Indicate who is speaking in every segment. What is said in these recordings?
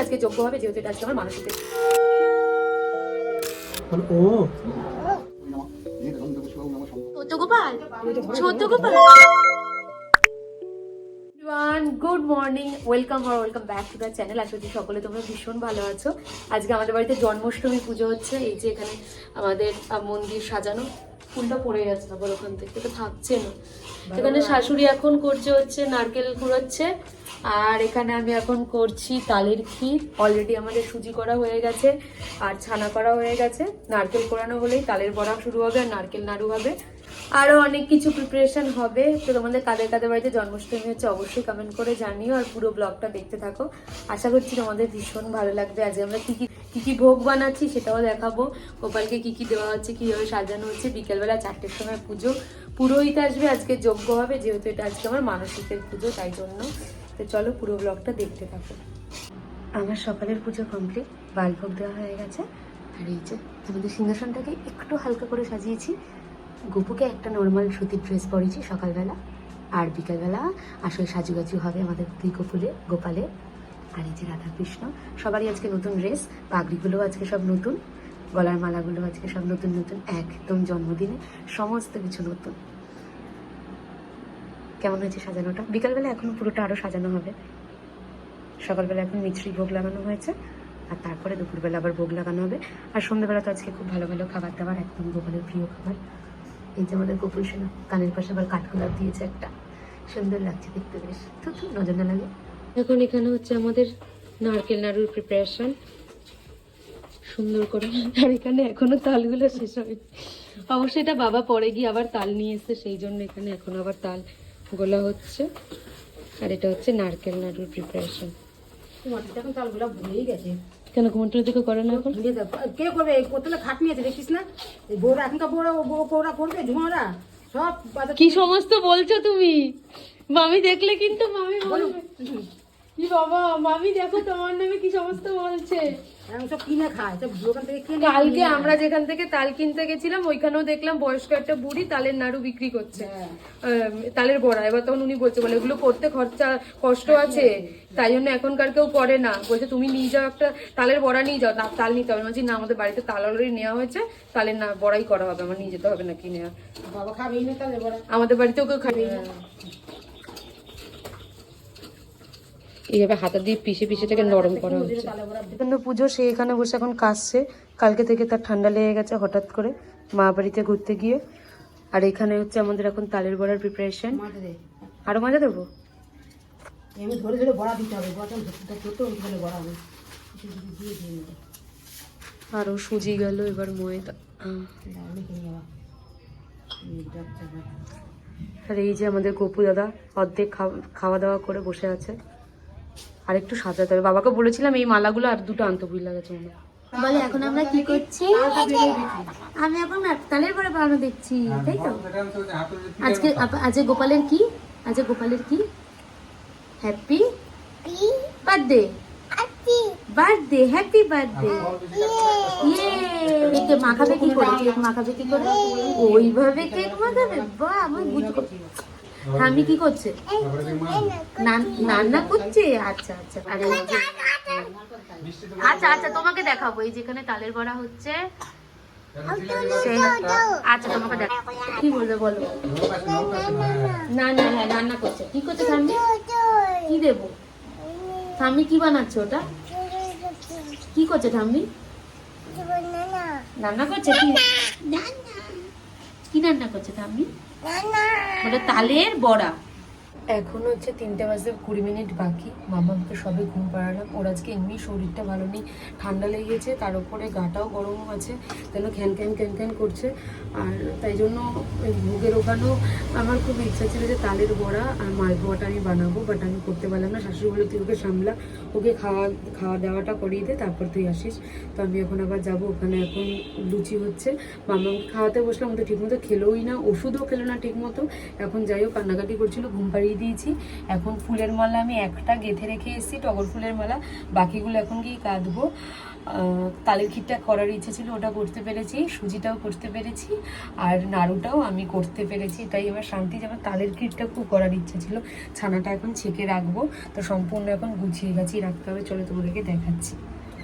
Speaker 1: আজকে যোগ্য হবে যেহেতু এটা আজকে আমার মানসিকের
Speaker 2: ও।
Speaker 1: ছোট গোপাল ছোট Gopal good morning welcome R welcome back to the channel আশা করি সকলে তোমরা ভীষণ ভালো আছো। আজকে আমাদের বাড়িতে জন্মাষ্টমী পুজো হচ্ছে। এই যে এখানে আমাদের মন্দির সাজানো। ফুলটা পড়ে গেছে আবার ওখান থেকে এটা থাকছে না। এখানে শাশুড়ি এখন করছে হচ্ছে নারকেল কুড়াচ্ছে আর এখানে আমি এখন করছি তালের ক্ষীর। অলরেডি আমাদের সুজি করা হয়ে গেছে আর ছানা করা হয়ে গেছে। নারকেল কোড়ানো হলেই তালের বড়া শুরু হবে আর নারকেল নাড়ু হবে। আরও অনেক কিছু প্রিপারেশন হবে। তো তোমাদের কাদের কাদের বাড়িতে জন্মাষ্টমী হচ্ছে অবশ্যই কমেন্ট করে জানিও আর পুরো ব্লগটা দেখতে থাকো। আশা করছি তোমাদের ভীষণ ভালো লাগবে। আজকে আমরা কি কি কি কি ভোগ বানাচ্ছি সেটাও দেখাবো। গোপালকে কি কি দেওয়া হচ্ছে, কীভাবে সাজানো হচ্ছে, বিকেলবেলা চারটের সময় পুজো। পুরোহিত আসবে, আজকে যোগ্য হবে, যেহেতু এটা আজকে আমার মানসিকের পুজো, তাই জন্য। তো চলো পুরো ব্লগটা দেখতে থাকো। আমার সকালের পুজো কমপ্লিট বালভোগ দেওয়া হয়ে গেছে। আর এই যে আমাদের সিংহাসনটাকে একটু হালকা করে সাজিয়েছি। গোপুকে একটা নর্মাল সুতির ড্রেস পরেছি সকালবেলা, আর বিকালবেলা আসলে সাজুগাজু হবে আমাদের দুই গোপুলে গোপালে আর এই যে রাধাকৃষ্ণ। সবারই আজকে নতুন ড্রেস পাগড়িগুলো আজকে সব নতুন, গলার মালাগুলো আজকে সব নতুন নতুন, একদম জন্মদিনে সমস্ত কিছু নতুন। কেমন হয়েছে সাজানোটা? বিকালবেলা এখন পুরোটা আরও সাজানো হবে। সকালবেলা এখন মিছরি ভোগ লাগানো হয়েছে, আর তারপরে দুপুরবেলা আবার ভোগ লাগানো হবে। আর সন্ধ্যেবেলা তো আজকে খুব ভালো ভালো খাবার দাবার, একদম গোপালের প্রিয় খাবার। এই যে আমাদের গোপুল সোনা কানের পাশে আবার কাঠগোলাপ দিয়েছে একটা। সুন্দর লাগছে দেখতে বেশ। তো নজর না লাগে। এখন এখানে হচ্ছে আমাদের নারকেল নাড়ুর প্রিপারেশন সুন্দর করে। আর এখানে এখনও তালগুলো শেষ হবে অবশ্যই এটা বাবা পরে গিয়ে আবার তাল নিয়ে এসছে সেই জন্য এখানে এখন আবার তাল গোলা হচ্ছে। আর এটা হচ্ছে নারকেল নাড়ুর প্রিপারেশন
Speaker 3: এখন তালগুলো ভুলেই গেছে।
Speaker 1: কেন ঘুমন্টুর দিকে করে না এখন?
Speaker 3: যাবে। কে করবে? কোতলে খাট নিয়েছে দেখিস না? এই বউরা এখনকার বউরা বউ বউরা করবে ঝুমারা সব
Speaker 1: কি সমস্ত বলছো তুমি? মামি দেখলে কিন্তু মামি বলবে। কি বাবা মামি দেখো তোমার নামে কি সমস্ত বলছে।
Speaker 3: কিনে খায় থেকে কিনে
Speaker 1: কালকে আমরা যেখান থেকে তাল কিনতে গেছিলাম ওইখানেও দেখলাম বয়স্ক একটা বুড়ি তালের নাড়ু বিক্রি করছে।
Speaker 3: হ্যাঁ।
Speaker 1: তালের বড়া। এবার তখন উনি বলছে বলে এগুলো করতে খরচা কষ্ট আছে। তাই জন্য এখনকার কেউ করে না। বলছে তুমি নিয়ে যাও একটা তালের বড়া নিয়ে যাও। না তাল নিতে হবে। বলছি না আমাদের বাড়িতে তাল অলরেডি নেওয়া হয়েছে। তালের না বড়াই করা হবে। আমার নিয়ে যেতে হবে না কিনে।
Speaker 3: বাবা খাবেই না তাহলে বড়।
Speaker 1: আমাদের বাড়িতেও কেউ খাবে না। এইভাবে হাতা দিয়ে পিষে পিষে থেকে নরম করা হচ্ছে।
Speaker 3: তাহলে
Speaker 1: পুজো সে এখানে বসে এখন কাশছে কালকে থেকে তার ঠান্ডা লেগে গেছে হঠাৎ করে। মা বাড়িতে ঘুরতে গিয়ে। আর এখানে হচ্ছে আমাদের এখন তালের বড়ার প্রিপারেশন
Speaker 3: মাঠে দে।
Speaker 1: আরও মাজা দেবো?
Speaker 3: এমনি ধরে ধরে বড়া দিতে হবে। বড়া হবে।
Speaker 1: আরও সুজি গেল এবার ময়দা। আর এই যে আমাদের গপু দাদা অর্ধেক খাওয়া- খাওয়া দাওয়া করে বসে আছে। আর একটু সাজাতে হবে। বাবাকে বলেছিলাম এই মালাগুলো আর দুটো আনতে ভুল লাগেছে মনে এখন আমরা কি করছি? আমি এখন পরে বানানো দেখছি, তাই তো? আজকে গোপালের কি? গোপালের কি? হ্যাপি হ্যাপি বার্থডে মাখাবে কি করে? মাখাবে কি করে? ওইভাবে কেক মাখাবে? বাহ, আমার বুঝতে আমি কি করছে? নান- রান্না করছে? আচ্ছা আচ্ছা আরে আচ্ছা আচ্ছা তোমাকে দেখাবো। এই যেখানে তালের বড়া হচ্ছে আচ্ছা তোমাকে দেখ কি বলবে বলো? না না হ্যাঁ রান্না করছে। কি করছে ঠাম্মি? কি দেবো? ঠাম্মি কি বানাচ্ছে ওটা? কি করছে ঠাম্মি? রান্না করছে কি? কি রান্না করছে ঠাম্মি? ওটা তালের বড়া। এখন হচ্ছে তিনটে বাজে কুড়ি মিনিট বাকি। মামাকে সবে ঘুম পাড়ালাম। ওর আজকে এমনি শরীরটা ভালো নেই, ঠান্ডা লেগেছে তার উপরে গাটাও গরম আছে, যেন খ্যান খ্যান খ্যান খ্যান করছে। আর তাই জন্য ওই ভোগের ওখানেও আমার খুব ইচ্ছা ছিল যে তালের বড়া আর মালপোয়াটা আমি বানাবো বাট আমি করতে পারলাম না। শাশুড়ি বলে তুই ওকে সামলা, ওকে খাওয়া খাওয়া দাওয়াটা করিয়ে দে, তারপর তুই আসিস। তো আমি এখন আবার যাব, ওখানে এখন লুচি হচ্ছে। মামাকে খাওয়াতে বসলাম ও ঠিকমতো খেলোই না, ওষুধও খেলো না ঠিকমতো। এখন যাই হোক, কান্নাকাটি করছিল, ঘুম পাড়িয়ে দিয়ে দিয়েছি। এখন ফুলের মালা আমি একটা গেঁথে রেখে এসেছি, টগর ফুলের মালা। বাকিগুলো এখন গিয়ে কাঁদবো। তালের ক্ষীরটা করার ইচ্ছে ছিল, ওটা করতে পেরেছি, সুজিটাও করতে পেরেছি, আর নাড়ুটাও আমি করতে পেরেছি। তাই এবার শান্তি যে আমার তালের ক্ষীরটা খুব করার ইচ্ছে ছিল। ছানাটা এখন ছেঁকে রাখব। তো সম্পূর্ণ এখন গুছিয়ে গাছিয়ে রাখতে হবে। চলো তোমাদেরকে দেখাচ্ছি।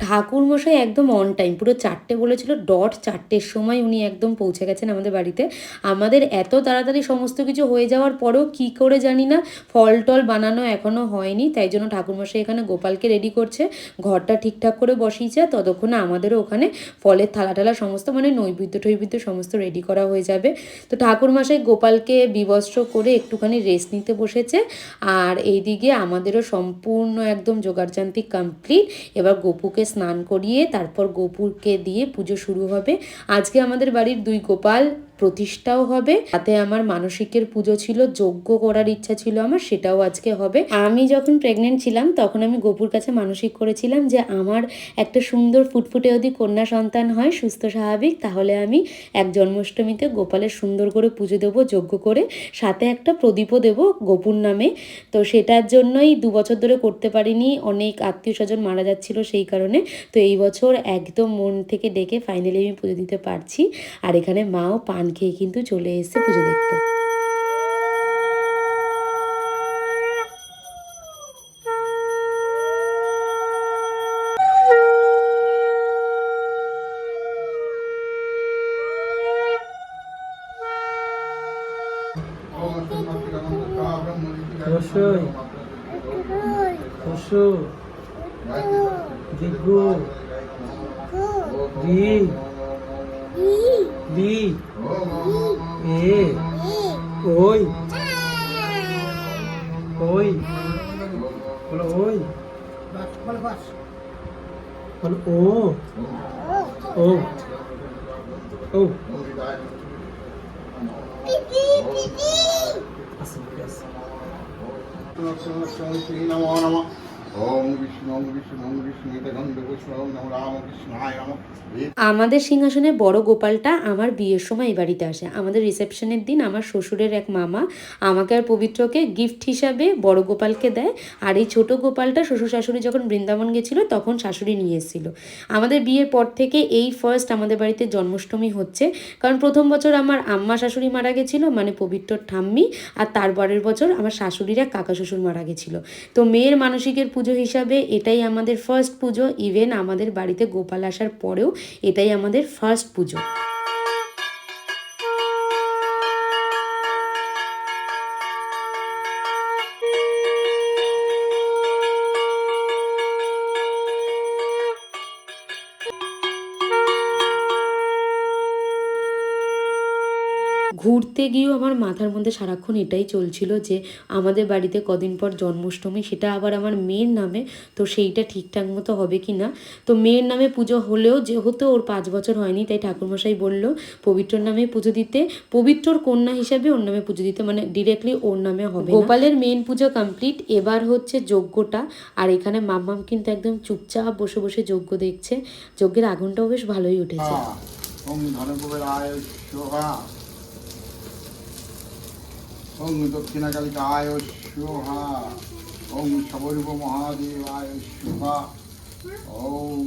Speaker 1: ঠাকুর মশাই একদম অন টাইম পুরো চারটে বলেছিল ডট চারটের সময় উনি একদম পৌঁছে গেছেন আমাদের বাড়িতে। আমাদের এত তাড়াতাড়ি সমস্ত কিছু হয়ে যাওয়ার পরেও কি করে জানি না, ফল টল বানানো এখনও হয়নি, তাই জন্য ঠাকুরমশাই এখানে গোপালকে রেডি করছে। ঘরটা ঠিকঠাক করে বসিয়েছে, ততক্ষণে আমাদেরও ওখানে ফলের থালা টালা সমস্ত মানে নৈবেদ্য টৈবেদ্য সমস্ত রেডি করা হয়ে যাবে। তো ঠাকুরমশাই গোপালকে বিবস্ত্র করে একটুখানি রেস্ট নিতে বসেছে, আর এইদিকে আমাদেরও সম্পূর্ণ একদম জোগাড়যান্ত্রিক কমপ্লিট এবার গোপুকে স্নান করিয়ে তারপর গোপুরকে দিয়ে পুজো শুরু হবে। আজকে আমাদের বাড়ির দুই গোপাল প্রতিষ্ঠাও হবে। তাতে আমার মানসিকের পুজো ছিল, যজ্ঞ করার ইচ্ছা ছিল আমার, সেটাও আজকে হবে। আমি যখন প্রেগনেন্ট ছিলাম, তখন আমি গোপুর কাছে মানসিক করেছিলাম যে, আমার একটা সুন্দর ফুটফুটে যদি কন্যা সন্তান হয়, সুস্থ স্বাভাবিক, তাহলে আমি এক জন্মাষ্টমীতে গোপালের সুন্দর করে পুজো দেবো, যজ্ঞ করে, সাথে একটা প্রদীপও দেবো গোপুর নামে। তো সেটার জন্যই দু বছর ধরে করতে পারিনি, অনেক আত্মীয় স্বজন মারা যাচ্ছিল সেই কারণে। তো এই বছর একদম মন থেকে ডেকে ফাইনালি আমি পুজো দিতে পারছি। আর এখানে মাও পান খেয়ে কিন্তু চলে এসেছে পুজো দেখতে।
Speaker 2: অবশ্যই। লি এ ওই ওই বলো ওই
Speaker 3: বাস বল বাস
Speaker 2: বলো ও ও ও আসো আসো
Speaker 4: নমো নম
Speaker 1: আমাদের সিংহাসনে বড় গোপালটা আমার বিয়ের সময় এই বাড়িতে আসে। আমাদের রিসেপশনের দিন আমার শ্বশুরের এক মামা আমাকে আর পবিত্রকে গিফট হিসাবে বড় গোপালকে দেয়। আর এই ছোট গোপালটা শ্বশুর শাশুড়ি যখন বৃন্দাবন গেছিল তখন শাশুড়ি নিয়ে এসেছিল। আমাদের বিয়ের পর থেকে এই ফার্স্ট আমাদের বাড়িতে জন্মাষ্টমী হচ্ছে। কারণ প্রথম বছর আমার আম্মা শাশুড়ি মারা গেছিল মানে পবিত্রর ঠাম্মি, আর তারপরের বছর আমার শাশুড়ির কাকা শ্বশুর মারা গেছিল। তো মেয়ের মানসিকের পুজো হিসাবে এটাই আমাদের ফার্স্ট পুজো ইভেন আমাদের বাড়িতে গোপাল আসার পরেও এটাই আমাদের ফার্স্ট পুজো। ঘুরতে গিয়েও আমার মাথার মধ্যে সারাক্ষণ এটাই চলছিল যে আমাদের বাড়িতে কদিন পর জন্মাষ্টমী সেটা আবার আমার মেয়ের নামে তো সেইটা ঠিকঠাক মতো হবে কি না? তো মেয়ের নামে পুজো হলেও যেহেতু ওর পাঁচ বছর হয়নি তাই ঠাকুরমশাই বলল পবিত্রর নামে পুজো দিতে পবিত্রর কন্যা হিসাবে ওর নামে পুজো দিতে মানে ডিরেক্টলি ওর নামে হবে না। গোপালের মেন পুজো কমপ্লিট এবার হচ্ছে যজ্ঞটা আর এখানে মাম্মাম কিন্তু একদম চুপচাপ বসে বসে যজ্ঞ দেখছে যজ্ঞের আগুনটাও বেশ ভালোই উঠেছে।
Speaker 4: ওম দক্ষিণকালিকায় সোহা ওম সবরূপ মহাদেবায় সোহা ওম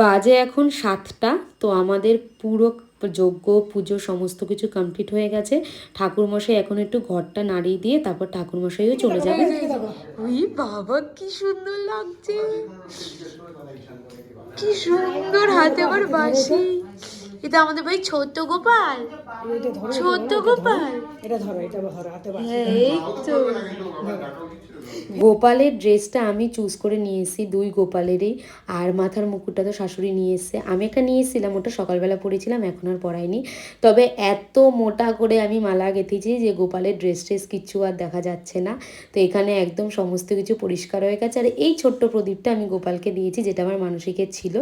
Speaker 1: বাজে এখন সাতটা তো আমাদের পুরো যজ্ঞ পুজো সমস্ত কিছু কমপ্লিট হয়ে গেছে। ঠাকুরমশাই এখন একটু ঘরটা নাড়িয়ে দিয়ে তারপর ঠাকুরমশাইও চলে যাবে। ওই বাবা কি সুন্দর লাগছে। কি সুন্দর হাতে আবার বাসি। এটা আমাদের ভাই ছোট্ট গোপাল। ছোট্ট গোপাল।
Speaker 3: এটা ধরো এটা ধরো হাতে বাস
Speaker 1: এই তো। গোপালের ড্রেসটা আমি চুজ করে নিয়ে এসেছি দুই গোপালেরই। আর মাথার মুকুটটা তো শাশুড়ি নিয়ে আমি একটা নিয়ে এসেছিলাম ওটা সকালবেলা পরেছিলাম, এখন আর পরাইনি। তবে এত মোটা করে আমি মালা গেঁথেছি যে গোপালের ড্রেস ট্রেস কিচ্ছু আর দেখা যাচ্ছে না। তো এখানে একদম সমস্ত কিছু পরিষ্কার হয়ে গেছে। আর এই ছোট্ট প্রদীপটা আমি গোপালকে দিয়েছি, যেটা আমার মানসিকের ছিল।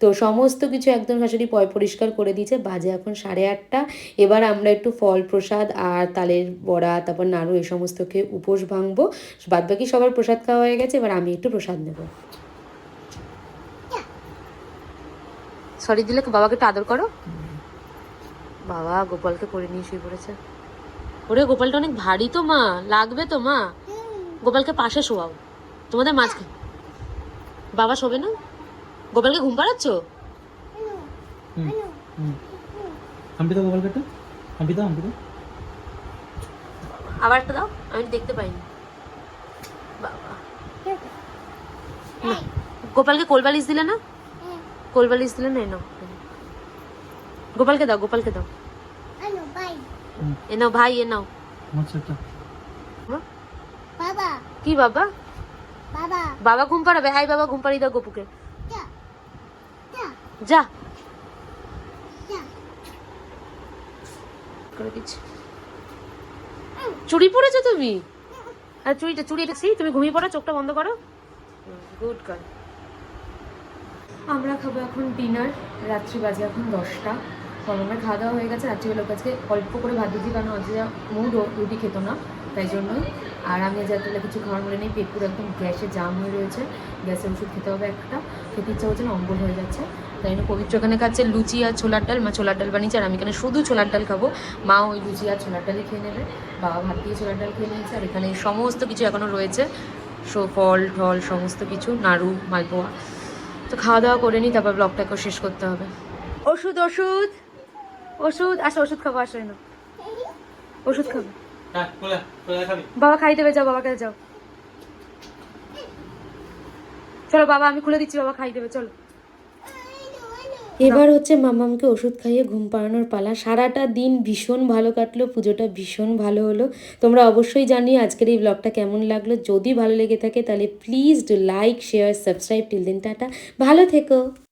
Speaker 1: তো সমস্ত কিছু একদম শাশুড়ি পয় পরিষ্কার করে দিয়েছে। বাজে এখন সাড়ে আটটা। এবার আমরা একটু ফল প্রসাদ আর তালের বড়া, তারপর নাড়ু, এই সমস্ত খেয়ে উপোস ভাঙবো। বাদ বাকি সবার প্রসাদ খাওয়া হয়ে গেছে এবার আমি একটু প্রসাদ নেব। সরি দিলে বাবাকে একটু আদর করো। বাবা গোপালকে করে নিয়ে শুয়ে পড়েছে। ওরে গোপালটা অনেক ভারী তো মা লাগবে তো মা। গোপালকে পাশে শোয়াও। তোমাদের মাঝখানে বাবা শোবে না? গোপালকে ঘুম পাড়াচ্ছ?
Speaker 2: হুম হুম। হাম্পি দাও গোপাল কাটা হাম্পি দাও হাম্পি দাও।
Speaker 1: আবার একটা দাও আমি দেখতে পাইনি বাবা না, গোপালকে কোলবালিশ দিলে না? কোলবালিশ দিলে না এ নাও। গোপালকে দাও গোপালকে দাও।
Speaker 2: হুম
Speaker 1: এ নাও ভাই এ নাও।
Speaker 2: আচ্ছা
Speaker 1: হ্যাঁ?
Speaker 5: বাবা।
Speaker 1: কি বাবা?
Speaker 5: বাবা।
Speaker 1: বাবা ঘুম পাড়াবে? হাই বাবা ঘুম পাড়িয়ে দাও গোপুকে।
Speaker 5: যা। যা।
Speaker 1: যা।
Speaker 5: যা।
Speaker 1: করে দিচ্ছি। চুড়ি পরেছো তুমি? আর চুড়িটা চুড়ি এটা সেই তুমি ঘুমিয়ে পড়ো চোখটা বন্ধ করো। Good girl. আমরা খাব এখন ডিনার, রাত্রি বাজে এখন দশটা। আমরা খাওয়া দাওয়া হয়ে গেছে, রাত্রিবেলা কাছে অল্প করে ভাত দিচ্ছি কারণ আজকে মুড রুটি খেত না, তাই জন্যই আর আমি আজ কিছু খাওয়ার মনে নেই পেট একদম গ্যাসে জাম হয়ে রয়েছে, গ্যাসের ওষুধ খেতে হবে একটা। খেতে ইচ্ছা হচ্ছে না, অম্বল হয়ে যাচ্ছে। তাই জন্য পবিত্র এখানে খাচ্ছে লুচি আর ছোলার ডাল, মা ছোলার ডাল বানিয়েছে, আর আমি এখানে শুধু ছোলার ডাল খাব। মা ওই লুচি আর ছোলার ডালই খেয়ে নেবে। বাবা ভাত দিয়ে ছোলার ডাল খেয়ে নিয়েছে, আর এখানে সমস্ত কিছু এখনও রয়েছে। সো ফল টল সমস্ত কিছু নাড়ু মালপোয়া। তো খাওয়া দাওয়া করে নিই তারপর ব্লগটাকেও শেষ করতে হবে। ওষুধ ওষুধ? ওষুধ আসো ওষুধ খাব আসো না ওষুধ খাব।
Speaker 2: হ্যাঁ কোলে কোলে খাবি।
Speaker 1: বাবা খাই দেবে যাও বাবার কাছে যাও। চলো বাবা আমি খুলে দিচ্ছি বাবা খাই দেবে চলো। এবার হচ্ছে মামামকে ওষুধ খাইয়ে ঘুম পাড়ানোর পালা। সারাটা দিন ভীষণ ভালো কাটলো, পুজোটা ভীষণ ভালো হলো। তোমরা অবশ্যই জানি আজকের এই ব্লগটা কেমন লাগল। যদি ভালো লেগে থাকে তাহলে please do like share subscribe till then tata. ভালো থেকো।